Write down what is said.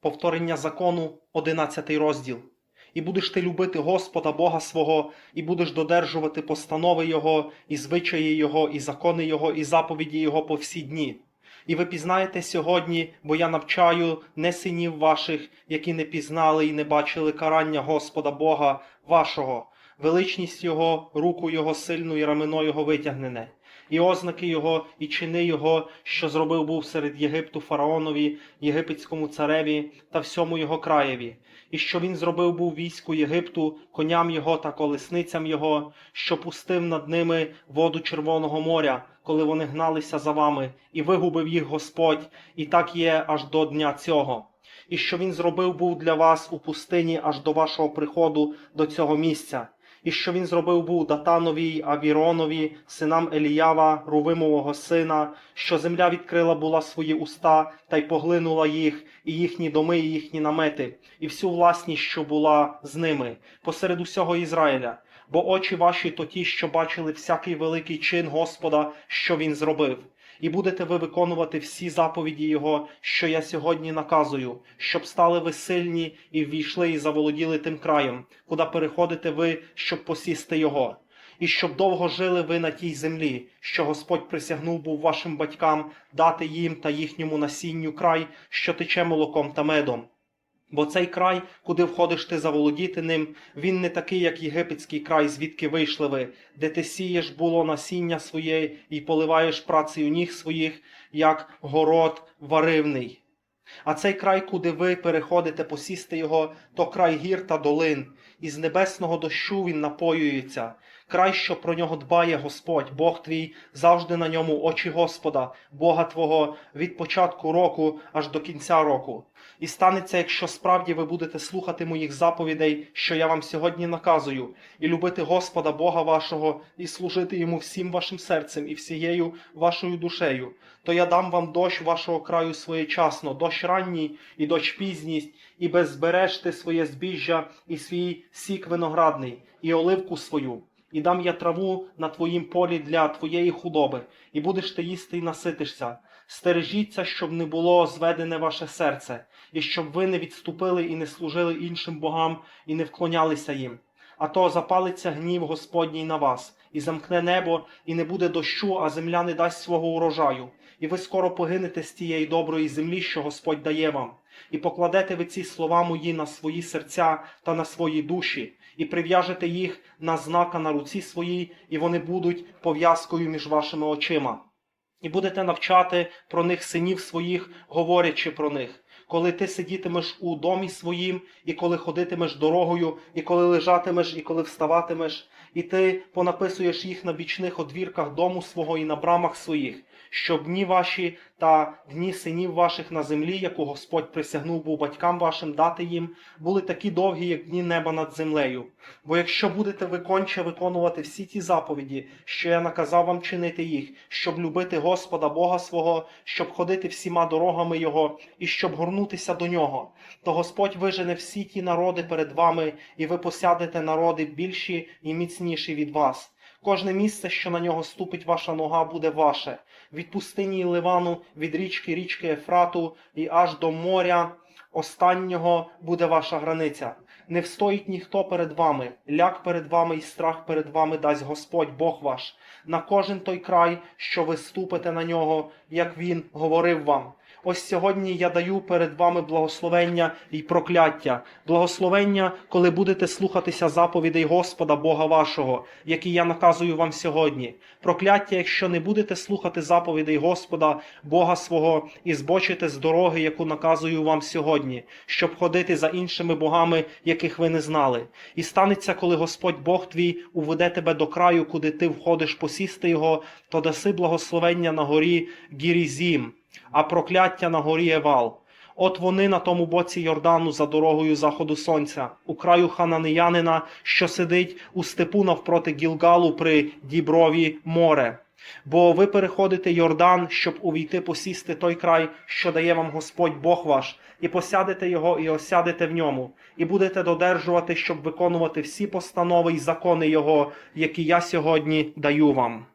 повторення закону, 11 розділ. І будеш ти любити Господа Бога свого, і будеш додержувати постанови Його, і звичаї Його, і закони Його, і заповіді Його по всі дні. І ви пізнаєте сьогодні, бо я навчаю не синів ваших, які не пізнали і не бачили карання Господа Бога вашого, величність Його, руку Його сильну і рамено Його витягнене, і ознаки Його, і чини Його, що зробив був серед Єгипту фараонові, єгипетському цареві та всьому його краєві, і що він зробив був війську Єгипту, коням його та колесницям його, що пустив над ними воду Червоного моря, коли вони гналися за вами, і вигубив їх Господь, і так є аж до дня цього. І що він зробив був для вас у пустині аж до вашого приходу до цього місця, і що він зробив був Датанові Авіронові, синам Еліява, Рувимового сина, що земля відкрила була свої уста та й поглинула їх, і їхні доми, і їхні намети, і всю власність, що була з ними, посеред усього Ізраїля. Бо очі ваші то ті, що бачили всякий великий чин Господа, що він зробив. І будете ви виконувати всі заповіді Його, що я сьогодні наказую, щоб стали ви сильні і ввійшли і заволоділи тим краєм, куди переходите ви, щоб посісти його, і щоб довго жили ви на тій землі, що Господь присягнув був вашим батькам дати їм та їхньому насінню край, що тече молоком та медом. Бо цей край, куди входиш ти заволодіти ним, він не такий, як єгипетський край, звідки вийшли ви, де ти сієш було насіння своє і поливаєш працею ніг своїх, як город варивний. А цей край, куди ви переходите посісти його, то край гір та долин, і з небесного дощу він напоюється. Край, що про нього дбає Господь, Бог твій, завжди на ньому очі Господа, Бога Твого, від початку року аж до кінця року. І станеться, якщо справді ви будете слухати моїх заповідей, що я вам сьогодні наказую, і любити Господа Бога вашого, і служити йому всім вашим серцем і всією вашою душею, то я дам вам дощ вашого краю своєчасно, дощ ранній і дощ пізній, і беззбережте своє збіжжя і свій сік виноградний, і оливку свою. І дам я траву на твоїм полі для твоєї худоби, і будеш ти їсти і наситишся. Стережіться, щоб не було зведене ваше серце, і щоб ви не відступили і не служили іншим богам, і не вклонялися їм. А то запалиться гнів Господній на вас, і замкне небо, і не буде дощу, а земля не дасть свого урожаю. І ви скоро погинете з тієї доброї землі, що Господь дає вам, і покладете ви ці слова мої на свої серця та на свої душі, і прив'яжете їх на знака на руці своїй, і вони будуть пов'язкою між вашими очима. І будете навчати про них синів своїх, говорячи про них, коли ти сидітимеш у домі своїм, і коли ходитимеш дорогою, і коли лежатимеш, і коли вставатимеш, і ти понаписуєш їх на бічних одвірках дому свого і на брамах своїх, щоб дні ваші та дні синів ваших на землі, яку Господь присягнув був батькам вашим дати їм, були такі довгі, як дні неба над землею. Бо якщо будете ви конче виконувати всі ті заповіді, що я наказав вам чинити їх, щоб любити Господа Бога свого, щоб ходити всіма дорогами Його і щоб горнутися до нього, то Господь вижене всі ті народи перед вами, і ви посядете народи більші і міцніші від вас. Кожне місце, що на нього ступить ваша нога, буде ваше. Від пустині Ливану, від річки річки Ефрату і аж до моря останнього буде ваша границя. Не встоїть ніхто перед вами, ляк перед вами і страх перед вами дасть Господь Бог ваш, на кожен той край, що ви ступите на нього, як він говорив вам. Ось сьогодні я даю перед вами благословення і прокляття, благословення, коли будете слухатися заповідей Господа Бога вашого, які я наказую вам сьогодні. Прокляття, якщо не будете слухати заповідей Господа Бога свого і збочите з дороги, яку наказую вам сьогодні, щоб ходити за іншими богами, яких ви не знали. І станеться, коли Господь Бог твій уведе тебе до краю, куди ти входиш посісти його, то даси благословення на горі Гірізім а прокляття на горі Евал. От вони на тому боці Йордану за дорогою заходу сонця, у краю хананеянина, що сидить у степу навпроти Гілгалу при Діброві море. Бо ви переходите Йордан, щоб увійти посісти той край, що дає вам Господь Бог ваш, і посядете його і осядете в ньому, і будете додержувати, щоб виконувати всі постанови й закони Його, які я сьогодні даю вам.